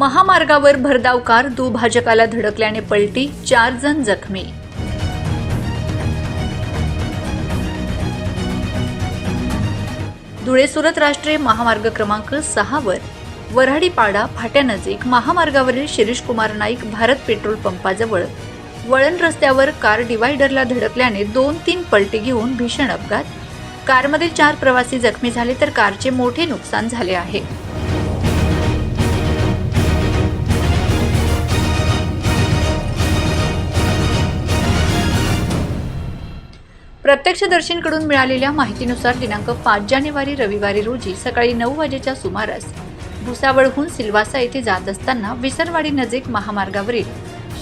महामार्गावर भरधाव कार दुभाजकाला धडकल्याने पलटी चार जण जखमी. धुळे सुरत राष्ट्रीय महामार्ग क्रमांक सहावर वऱ्हाडीपाडा फाट्यानजीक महामार्गावरील शिरीष कुमार नाईक भारत पेट्रोल पंपाजवळ वळण रस्त्यावर कार डिवायडरला धडकल्याने दोन तीन पलटी घेऊन भीषण अपघात. कारमधील चार प्रवासी जखमी झाले तर कारचे मोठे नुकसान झाले आहे. प्रत्यक्षदर्शींकडून मिळालेल्या माहितीनुसार दिनांक पाच जानेवारी रविवारी रोजी सकाळी नऊ वाजेच्या सुमारास भुसावळहून सिल्वासा येथे जात असताना विसरवाडी नजीक महामार्गावरील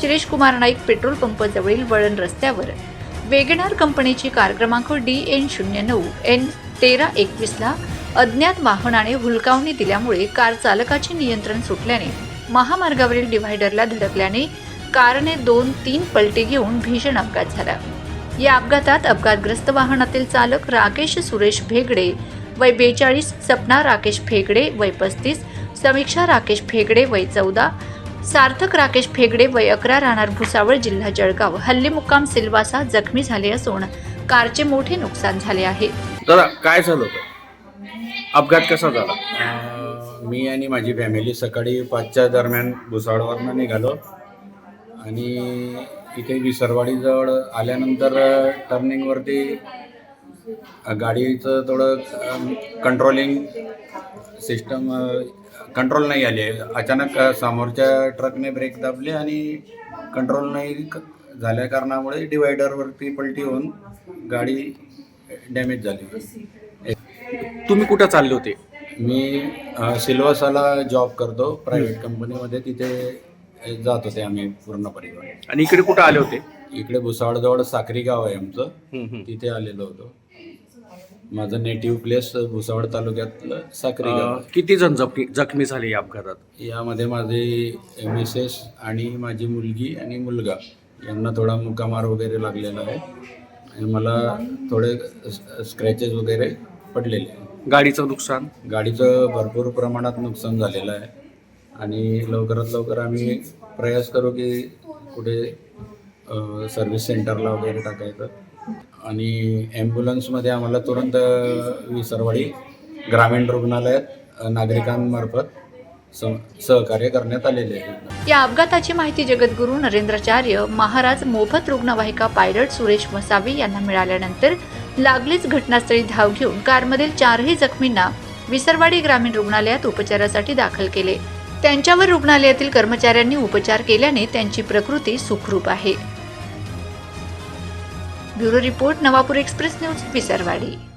शिरीष कुमार नाईक पेट्रोल पंप जवळील वळण रस्त्यावर वेगनार कंपनीची कार क्रमांक डी एन शून्य नऊ एन तेरा एकवीसला अज्ञात वाहनाने हुलकावणी दिल्यामुळे कार चालकाचे नियंत्रण सुटल्याने महामार्गावरील डिव्हायडरला धडकल्याने कारने दोन तीन पलटी घेऊन भीषण अपघात झाला. या अपघातात अपघातग्रस्त वाहनातील चालक राकेश सुरेश भेगडे वय बेचाळीस सपना राकेश फेगडे वय पस्तीस समीक्षा राकेश फेगडे वय चौदा सार्थक राकेश फेगडे वय अकरा राहणार भुसावळ जिल्हा जळगाव. हल्ली मुक्काम सिल्वासा जखमी झाले असून कारचे मोठे नुकसान झाले आहे. दादा काय झालं होतं? अपघात कसा झाला? मी आणि माझी फॅमिली सकाळी पाचच्या दरम्यान भुसावळवरनं निघालो. आणि इथे विसरवाडीजवळ आल्यानंतर टर्निंगवरती गाडीचं थोडं कंट्रोलिंग सिस्टम कंट्रोल नाही आले अचानक समोरच्या ट्रकने ब्रेक दाबले आणि कंट्रोल नाही क- झाल्या कारणामुळे डिवायडरवरती पलटी होऊन गाडी डॅमेज झाली. तुम्ही कुठं चालले होते? मी सिल्वासाला जॉब करतो. प्रायव्हेट कंपनीमध्ये तिथे जात होते आम्ही पूर्ण परिवार. आणि इकडे कुठं आले होते? इकडे भुसावळजवळ साक्री गाव आहे आमचं. तिथे आलेलो होतो. माझं नेटिव्ह प्लेस भुसावळ तालुक्यातलं साक्री गाव. अं, किती जण जखमी जखमी झाले या अपघातात? यामध्ये माझे मिसेस आणि माझी मुलगी आणि मुलगा. यांना थोडा मुकामार वगैरे लागलेला आहे. आणि मला थोडे स्क्रॅचेस वगैरे पडलेले आहे गाडीचं नुकसान? गाडीचं भरपूर प्रमाणात नुकसान झालेलं आहे. आणि लवकरात लवकर आम्ही प्रयास करू की कुठे सर्व्हिस सेंटरला वगैरे टाकायचं. आणि ॲम्ब्युलन्समध्ये आम्हाला तुरंत विसरवाडी ग्रामीण रुग्णालयात नागरिकांमार्फत सहकार्य करण्यात आलेले आहे. या अपघाताची माहिती जगद्गुरू नरेंद्राचार्य महाराज मोफत रुग्णवाहिका पायलट सुरेश मसावी यांना मिळाल्यानंतर लागलीच घटनास्थळी धाव घेऊन कारमधील चारही जखमींना विसरवाडी ग्रामीण रुग्णालयात उपचारासाठी दाखल केले. त्यांच्यावर रुग्णालयातील कर्मचाऱ्यांनी उपचार केल्याने त्यांची प्रकृती सुखरूप आहे. Bureau report Navapur express news Visarwadi.